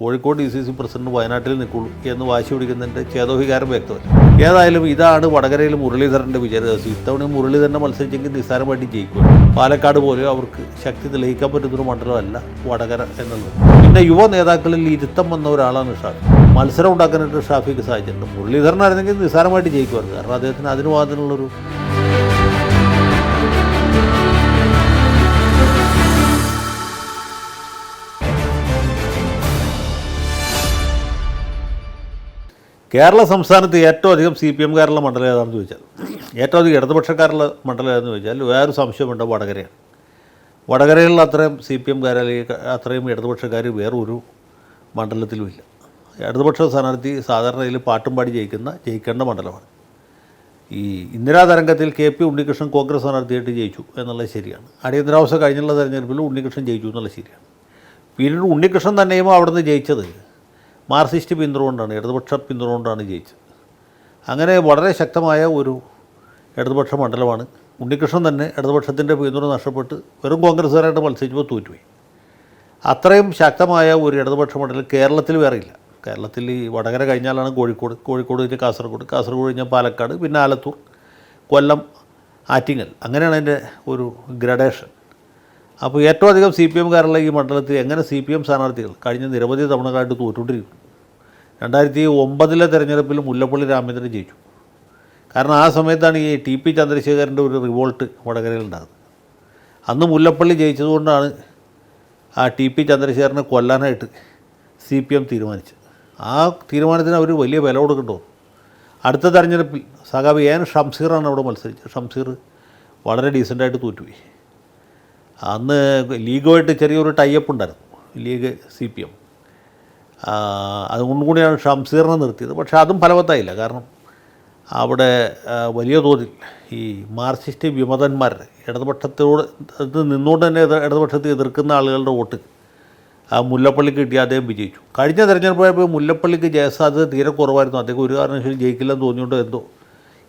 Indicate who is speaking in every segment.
Speaker 1: Kozhikode D C C president വയനാട്ടിൽ നിൽക്കുള്ളൂ എന്ന് വാശി പിടിക്കുന്നതിന്റെ ചേതോഹികാരം വ്യക്തമല്ല. ഏതായാലും ഇതാണ് വടകരയിൽ മുരളീധരന്റെ വിജയരഹസ്യം ഇത്തവണ മുരളീധരനെ മത്സരിച്ചെങ്കിൽ നിസ്സാരമായിട്ട് ജയിക്കും. പാലക്കാട് പോലെ അവർക്ക് ശക്തി തെളിയിക്കാൻ പറ്റുന്നൊരു മണ്ഡലമല്ല വടകര എന്നുള്ളത്. പിന്നെ യുവ നേതാക്കളിൽ ഇരുത്തം വന്ന ഒരാളാണ് ഷാഫി. മത്സരം ഉണ്ടാക്കാനായിട്ട് ഷാഫിക്ക് സാധിച്ചിട്ടുണ്ട്. മുരളീധരനായിരുന്നെങ്കിൽ നിസ്സാരമായിട്ട് ജയിക്കുമായിരുന്നു. കാരണം അദ്ദേഹത്തിന് അതിന് മാത്രമുള്ളൊരു കേരള സംസ്ഥാനത്ത് ഏറ്റവും അധികം സി പി എംകാരുള്ള മണ്ഡലം ഏതാണെന്ന് ചോദിച്ചാൽ ഏറ്റവും അധികം ഇടതുപക്ഷക്കാരുള്ള മണ്ഡലം ഏതാണെന്ന് ചോദിച്ചാൽ വേറൊരു സംശയമുണ്ട് വടകരയാണ്. വടകരയിലുള്ള അത്രയും സി പി എംകാർ അല്ലെങ്കിൽ അത്രയും ഇടതുപക്ഷക്കാർ വേറൊരു മണ്ഡലത്തിലുമില്ല ഇടതുപക്ഷ സ്ഥാനാർത്ഥി സാധാരണയിൽ പാട്ടും പാടി ജയിക്കുന്ന ജയിക്കേണ്ട മണ്ഡലമാണ്. ഈ ഇന്ദിരാ തരംഗത്തിൽ കെ പി ഉണ്ണികൃഷ്ണൻ കോൺഗ്രസ് സ്ഥാനാർത്ഥിയായിട്ട് ജയിച്ചു എന്നുള്ളത് ശരിയാണ്. അടിയന്തരാവസ്ഥ കഴിഞ്ഞുള്ള തെരഞ്ഞെടുപ്പിൽ ഉണ്ണികൃഷ്ണൻ ജയിച്ചു എന്നുള്ളത് ശരിയാണ്. പിന്നീട് ഉണ്ണികൃഷ്ണൻ തന്നെയും അവിടുന്ന് ജയിച്ചത്. മാർക്സിസ്റ്റ് പിന്തുണ കൊണ്ടാണ് ഇടതുപക്ഷ പിന്തുണ കൊണ്ടാണ് ജയിച്ചത്. അങ്ങനെ വളരെ ശക്തമായ ഒരു ഇടതുപക്ഷ മണ്ഡലമാണ്. ഉണ്ണികൃഷ്ണൻ തന്നെ ഇടതുപക്ഷത്തിന്റെ പിന്തുണ നഷ്ടപ്പെട്ട് വെറും കോൺഗ്രസ്സുകാരായിട്ട് മത്സരിച്ചപ്പോൾ തോറ്റുപോയി. അത്രയും ശക്തമായ ഒരു ഇടതുപക്ഷ മണ്ഡലം കേരളത്തിൽ വേറെ ഇല്ല. കേരളത്തിൽ ഈ വടകര കഴിഞ്ഞാലാണ് കോഴിക്കോട് കോഴിക്കോട് കഴിഞ്ഞ് കാസർഗോഡ് കാസർഗോഡ് കഴിഞ്ഞാൽ പാലക്കാട് പിന്നെ ആലത്തൂർ കൊല്ലം ആറ്റിങ്ങൽ. അങ്ങനെയാണ് അതിന്റെ ഒരു ഗ്രഡേഷൻ. അപ്പോൾ ഏറ്റവും അധികം സി പി എംകാരുള്ള ഈ മണ്ഡലത്തിൽ എങ്ങനെ സി പി എം സ്ഥാനാർത്ഥികൾ കഴിഞ്ഞ നിരവധി തവണകളായിട്ട് തോറ്റുകൊണ്ടിരിക്കുന്നു. രണ്ടായിരത്തി ഒമ്പതിലെ തെരഞ്ഞെടുപ്പിൽ മുല്ലപ്പള്ളി രാമചന്ദ്രൻ ജയിച്ചു. കാരണം ആ സമയത്താണ് ഈ ടി പി ചന്ദ്രശേഖരന്റെ ഒരു റിവോൾട്ട് വടകരയിൽ ഉണ്ടാകുന്നത് അന്ന് മുല്ലപ്പള്ളി ജയിച്ചതുകൊണ്ടാണ് ആ ടി പി ചന്ദ്രശേഖരനെ കൊല്ലാനായിട്ട് സി പി എം തീരുമാനിച്ചത്. ആ തീരുമാനത്തിന് അവർ വലിയ വില കൊടുക്കേണ്ടി അടുത്ത തെരഞ്ഞെടുപ്പിൽ സഖാബ് എൻ ഷംസീറാണ് അവിടെ മത്സരിച്ചത്. ഷംസീർ വളരെ ഡീസന്റായിട്ട് തോറ്റുപോയി. അന്ന് ലീഗുമായിട്ട് ചെറിയൊരു ടൈ അപ്പ് ഉണ്ടായിരുന്നു. League C P M. അതുകൊണ്ടും കൂടിയാണ് ഷംസീറിനെ നിർത്തിയത്. പക്ഷേ അതും ഫലവത്തായില്ല. കാരണം അവിടെ വലിയ തോതിൽ ഈ മാർക്സിസ്റ്റ് വിമതന്മാർ ഇടതുപക്ഷത്തോട് നിന്നുകൊണ്ട് തന്നെ ഇടതുപക്ഷത്തെ എതിർക്കുന്ന ആളുകളുടെ വോട്ട് ആ മുല്ലപ്പള്ളിക്ക് കിട്ടി അദ്ദേഹം വിജയിച്ചു. കഴിഞ്ഞ തെരഞ്ഞെടുപ്പായപ്പോൾ മുല്ലപ്പള്ളിക്ക് ജയസാധ്യത തീരെ കുറവായിരുന്നു. അദ്ദേഹം ഒരു കാരണവശാലും ജയിക്കില്ലെന്ന് തോന്നിയുകൊണ്ട് എന്തോ.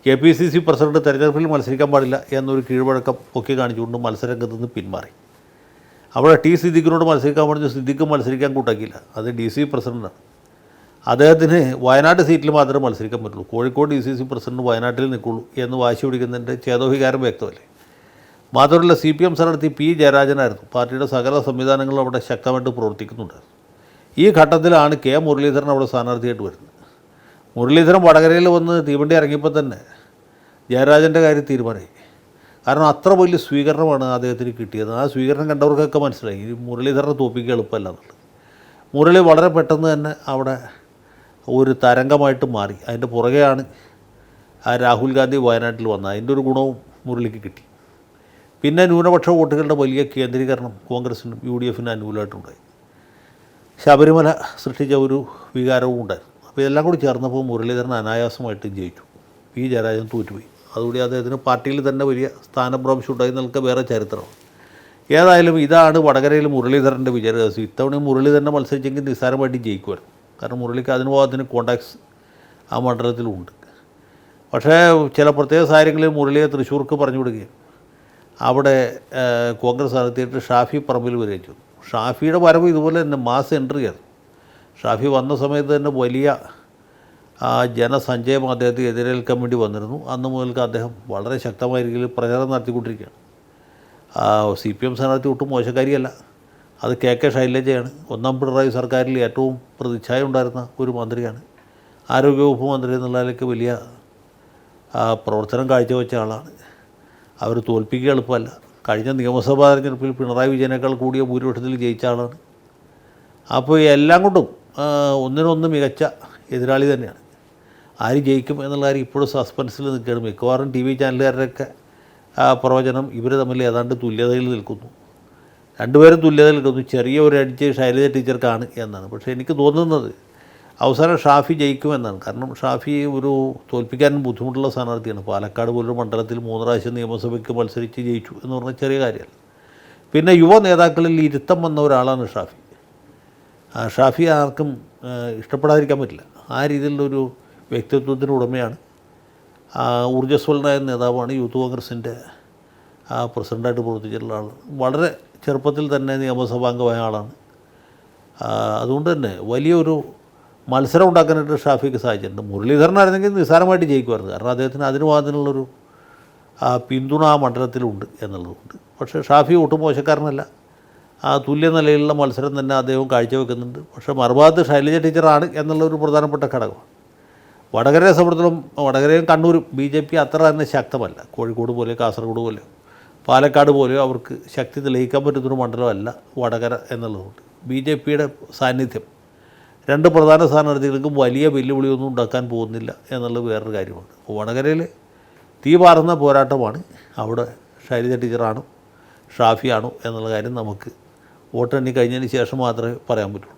Speaker 1: K P C C president തെരഞ്ഞെടുപ്പിൽ മത്സരിക്കാൻ പാടില്ല എന്നൊരു കീഴ്വഴക്കം ഒക്കെ കാണിച്ചുകൊണ്ട് മത്സരരംഗത്ത് നിന്ന് പിന്മാറി. അവിടെ ടി സിദ്ദിഖിനോട് മത്സരിക്കാൻ പറഞ്ഞു സിദ്ദിഖ് മത്സരിക്കാൻ കൂട്ടാക്കിയില്ല. അത് ഡി സി പ്രസിഡന്റാണ് അദ്ദേഹത്തിന് വയനാട് സീറ്റിൽ മാത്രമേ മത്സരിക്കാൻ പറ്റുള്ളൂ. Kozhikode D C C president വയനാട്ടിൽ നിൽക്കുള്ളൂ എന്ന് വാശി പിടിക്കുന്നതിന്റെ ചേതോഹികാരം വ്യക്തമല്ലേ? മാത്രമല്ല സി പി എം സ്ഥാനാർത്ഥി പി ജയരാജനായിരുന്നു. പാർട്ടിയുടെ സകല സംവിധാനങ്ങളും അവിടെ ശക്തമായിട്ട് പ്രവർത്തിക്കുന്നുണ്ടായിരുന്നു. ഈ ഘട്ടത്തിലാണ് കെ മുരളീധരൻ അവിടെ സ്ഥാനാർത്ഥിയായിട്ട് വരുന്നത്. മുരളീധരൻ വടകരയിൽ വന്ന് തീവണ്ടി ഇറങ്ങിയപ്പോൾ തന്നെ ജയരാജന്റെ കാര്യം തീരുമാനമായി. കാരണം അത്ര വലിയ സ്വീകരണമാണ് അദ്ദേഹത്തിന് കിട്ടിയത്. ആ സ്വീകരണം കണ്ടവർക്കൊക്കെ മനസ്സിലായി. ഈ മുരളീധരനെ തോപ്പിക്കുക എളുപ്പമല്ല എന്നുള്ളത്. മുരളി വളരെ പെട്ടെന്ന് തന്നെ അവിടെ ഒരു തരംഗമായിട്ട് മാറി. അതിന്റെ പുറകെയാണ് ആ രാഹുൽ ഗാന്ധി വയനാട്ടിൽ വന്നത്. അതിന്റെ ഒരു ഗുണവും മുരളിക്ക് കിട്ടി. പിന്നെ ന്യൂനപക്ഷ വോട്ടുകളുടെ വലിയ കേന്ദ്രീകരണം കോൺഗ്രസിനും യു ഡി എഫിനും അനുകൂലമായിട്ടുണ്ടായി. ശബരിമല സൃഷ്ടിച്ച ഒരു വികാരവും ഉണ്ടായിരുന്നു. അപ്പോൾ ഇതെല്ലാം കൂടി ചേർന്നപ്പോൾ മുരളീധരൻ അനായാസമായിട്ട് ജയിച്ചു. പി ജയരാജൻ തോറ്റുപോയി. അതുകൂടി അദ്ദേഹത്തിന് പാർട്ടിയിൽ തന്നെ വലിയ സ്ഥാനഭ്രംശം ഉണ്ടായി നിൽക്കുക വേറെ ചരിത്രം. ഏതായാലും ഇതാണ് വടകരയിൽ മുരളീധരന്റെ വിജയരഹസ്യം ഇത്തവണ മുരളി തന്നെ മത്സരിച്ചെങ്കിൽ നിസ്സാരമായിട്ട് ജയിക്കുമായിരുന്നു കാരണം മുരളിക്ക് അതിന് ഭാഗത്തിന് കോണ്ടാക്ട്സ് ആ മണ്ഡലത്തിലുണ്ട്. പക്ഷേ ചില പ്രത്യേക സാഹചര്യങ്ങളിൽ മുരളിയെ തൃശ്ശൂർക്ക് പറഞ്ഞു വിടുകയും അവിടെ കോൺഗ്രസ് നടത്തിയിട്ട് ഷാഫി പറമ്പിൽ വരികയും ഷാഫിയുടെ വരവ് ഇതുപോലെ തന്നെ മാസ് എൻട്രി ആയിരുന്നു ഷാഫി വന്ന സമയത്ത് തന്നെ വലിയ ആ, ജനസഞ്ചയം അദ്ദേഹത്തെ എതിരേൽക്കാൻ വേണ്ടി വന്നിരുന്നു. അന്ന് മുതൽക്ക് അദ്ദേഹം വളരെ ശക്തമായ രീതിയിൽ പ്രചാരണം നടത്തിക്കൊണ്ടിരിക്കുകയാണ്. സി പി എം സ്ഥാനാർത്ഥി ഒട്ടും മോശക്കാരിയല്ല. അത് കെ കെ ശൈലജയാണ്. ഒന്നാം പിണറായി സർക്കാരിൽ ഏറ്റവും പ്രതിച്ഛായ ഉണ്ടായിരുന്ന ഒരു മന്ത്രിയാണ്. ആരോഗ്യവകുപ്പ് മന്ത്രി എന്നുള്ളതിലേക്ക് വലിയ പ്രവർത്തനം കാഴ്ചവെച്ച ആളാണ്. അവർ തോൽപ്പിക്കുക എളുപ്പമല്ല. കഴിഞ്ഞ നിയമസഭാ തെരഞ്ഞെടുപ്പിൽ പിണറായി വിജയനേക്കാൾ കൂടിയ ഭൂരിപക്ഷത്തിൽ ജയിച്ച ആളാണ്. അപ്പോൾ എല്ലാം കൊണ്ടും ഒന്നിനൊന്ന് മികച്ച എതിരാളി തന്നെയാണ്. ആര് ജയിക്കും എന്നുള്ള കാര്യം ഇപ്പോഴും സസ്പെൻസിൽ നിൽക്കുകയാണ്. മിക്കവാറും ടി വി ചാനലുകാരുടെയൊക്കെ പ്രവചനം ഇവർ തമ്മിൽ ഏതാണ്ട് തുല്യതയിൽ നിൽക്കുന്നു. രണ്ടുപേരും തുല്യതയിൽ നിൽക്കുന്നു. ചെറിയ ഒരു അടിച്ച് ശൈലജ ടീച്ചർക്കാണ് എന്നാണ്. പക്ഷേ എനിക്ക് തോന്നുന്നത് അവസാനം ഷാഫി ജയിക്കുമെന്നാണ് കാരണം ഷാഫി ഒരു തോൽപ്പിക്കാനും ബുദ്ധിമുട്ടുള്ള സ്ഥാനാർത്ഥിയാണ്. പാലക്കാട് പോലൊരു മണ്ഡലത്തിൽ മൂന്ന് പ്രാവശ്യം നിയമസഭയ്ക്ക് മത്സരിച്ച് ജയിച്ചു എന്ന് പറഞ്ഞാൽ ചെറിയ കാര്യമല്ല. പിന്നെ യുവ നേതാക്കളിൽ ഇരുത്തം വന്ന ഒരാളാണ് ഷാഫി. ഷാഫി ആർക്കും ഇഷ്ടപ്പെടാതിരിക്കാൻ പറ്റില്ല. ആ രീതിയിലുള്ളൊരു വ്യക്തിത്വത്തിന് ഉടമയാണ്. ഊർജസ്വലനായ നേതാവാണ് യൂത്ത് കോൺഗ്രസിന്റെ പ്രസിഡന്റായിട്ട് പ്രവർത്തിച്ചിട്ടുള്ള ആൾ വളരെ ചെറുപ്പത്തിൽ തന്നെ നിയമസഭാംഗമായ ആളാണ്. അതുകൊണ്ട് തന്നെ വലിയൊരു മത്സരം ഉണ്ടാക്കാനായിട്ട് ഷാഫിക്ക് സാധിച്ചിട്ടുണ്ട്. മുരളീധരനായിരുന്നെങ്കിൽ നിസ്സാരമായിട്ട് ജയിക്കുമായിരുന്നു. കാരണം അദ്ദേഹത്തിന് അതിന് അതിനുള്ളൊരു പിന്തുണ ആ മണ്ഡലത്തിലുണ്ട് എന്നുള്ളതുകൊണ്ട്. പക്ഷേ ഷാഫി ഒട്ടും മോശക്കാരനല്ല. ആ തുല്യ നിലയിലുള്ള മത്സരം തന്നെ അദ്ദേഹം കാഴ്ചവെക്കുന്നുണ്ട്. പക്ഷേ മറുഭാഗത്ത് ശൈലജ ടീച്ചറാണ് എന്നുള്ളൊരു പ്രധാനപ്പെട്ട ഘടകമാണ്. വടകരയെ സംബന്ധിച്ചിടത്തോളം വടകരയും കണ്ണൂരും ബി ജെ പി അത്ര തന്നെ ശക്തമല്ല. കോഴിക്കോട് പോലെ കാസർഗോഡ് പോലെ പാലക്കാട് പോലെയോ അവർക്ക് ശക്തി തെളിയിക്കാൻ പറ്റുന്നൊരു മണ്ഡലമല്ല വടകര എന്നുള്ളതുകൊണ്ട്. ബി ജെ പിയുടെ സാന്നിധ്യം. രണ്ട് പ്രധാന സ്ഥാനാർത്ഥികൾക്കും വലിയ വെല്ലുവിളിയൊന്നും ഉണ്ടാക്കാൻ പോകുന്നില്ല എന്നുള്ളത് വേറൊരു കാര്യമാണ്. വടകരയിൽ തീ പാറുന്ന പോരാട്ടമാണ്. അവിടെ ശൈലജ ടീച്ചറാണോ ഷാഫിയാണോ എന്നുള്ള കാര്യം നമുക്ക് വോട്ടെണ്ണി കഴിഞ്ഞതിന് ശേഷം മാത്രമേ പറയാൻ പറ്റുള്ളൂ.